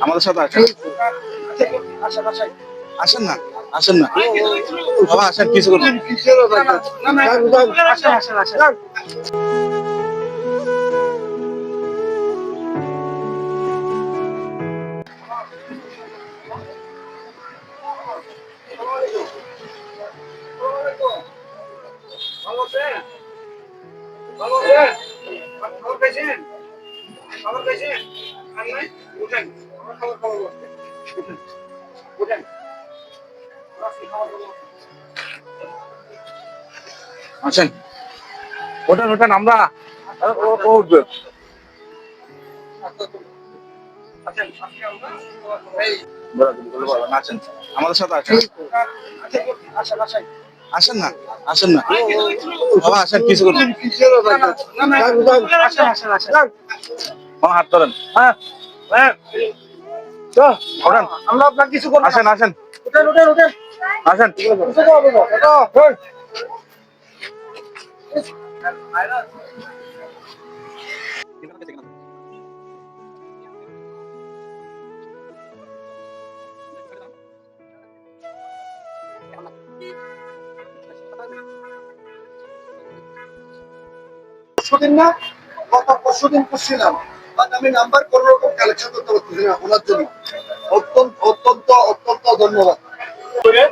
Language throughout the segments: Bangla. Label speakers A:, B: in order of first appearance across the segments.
A: আমাদের সাথে আসেন। আসেন না আসেন না। বাবা, আসেন, কিছু করুন আসেন ওঠেন ওঠেন আমরা ও ও উঠবে বলো, বলো, বলো, আসেন আমাদের সাথে আসেন আসেন না আসেন না। বাবা আসেন কিছু করুন। হাত ধরেন। হ্যাঁ হ্যাঁ। ওঠেন
B: আমরা আপনার কিছু করব
A: আসেন আসেন।
B: উঠেন উঠেন উঠেন।
A: আসেন।
B: পরশুদিন না গত পরশুদিন করছিলাম। বাট আমি নাম্বার কোন রকম কালেকশন করতে পারতেছি না ওনার জন্য। অত্যন্ত অত্যন্ত অত্যন্ত ধন্যবাদ।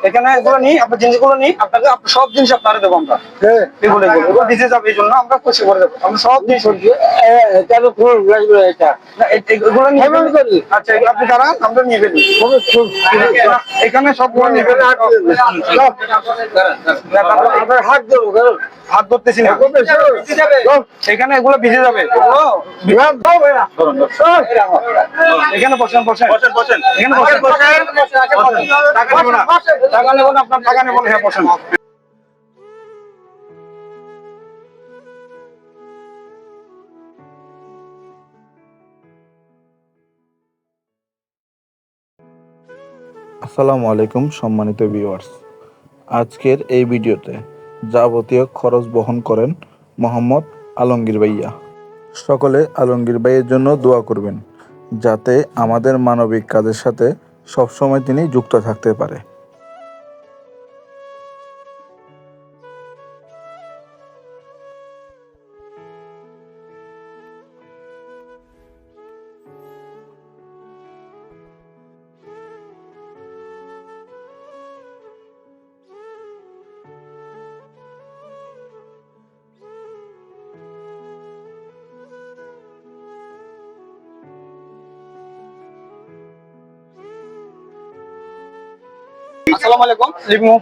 C: এখানে এগুলো নিই আপনার জিনিসগুলো নিই আপনাকে সব জিনিস আপনারা দেবো আমরা। এগুলো এগুলো। দিতে যাবে এই জন্য আমরা খুশি করে দেবো। আমরা সব জিনিস
B: এটা তো ফুল লাগবে এটা।
C: না, এ- এগুলো নিয়ে
B: করি?
C: আচ্ছা আপনি দাঁড়ান আমরা নিয়ে ফেলি এখানে সবগুলো নিয়ে ফেলি
B: আপনার হাত দেবো
C: হাত ধরতেছি না। এখানে এগুলো ভিজে যাবে। এখানে বসেন বসেন।
A: বসেন বসেন।
C: এখানে বসেন। বসেন। টাকা নেব না। হ্যাঁ
D: আসসালামু আলাইকুম, সম্মানিত ভিউয়ার্স আজকের এই ভিডিওতে যাবতীয় খরচ বহন করেন মোহাম্মদ আলমগীর ভাইয়া। সকলে আলমগীর ভাইয়ের জন্য দোয়া করবেন, যাতে আমাদের মানবিক কাজের সাথে সবসময় তিনি যুক্ত থাকতে পারে।
C: আসসালামু আলাইকুম।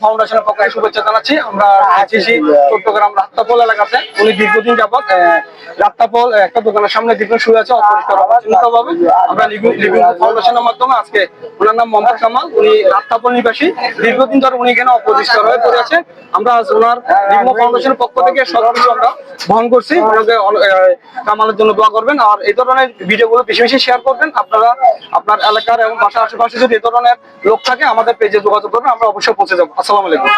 C: ফাউন্ডেশনের পক্ষ থেকে শুভেচ্ছা জানাচ্ছি। আমরা আছি চট্টগ্রাম এলাকাতে। উনি দীর্ঘদিন রাত্তাপোল একটা দোকানের সামনে শুয়ে আছে অপরিষ্কার আমরা ফাউন্ডেশনের মাধ্যমে আজকে ওনার নাম মোহাম্মদ কামাল। উনি নিবাসী। দীর্ঘদিন ধরে উনি এখানে অপরিষ্কার হয়ে পড়ে আছে। আমরা আজ ওনার ফাউন্ডেশনের পক্ষ থেকে সবকিছু আমরা বহন করছি। কামালের জন্য দোয়া করবেন। আর এই ধরনের ভিডিওগুলো বেশি বেশি শেয়ার করবেন। আপনারা আপনার এলাকার এবং বাসার আশেপাশে যদি এই ধরনের লোক থাকে, আমাদের পেজে যোগাযোগ করবেন আমরা অবশ্যই পৌঁছে যাব। আসসালামু আলাইকুম।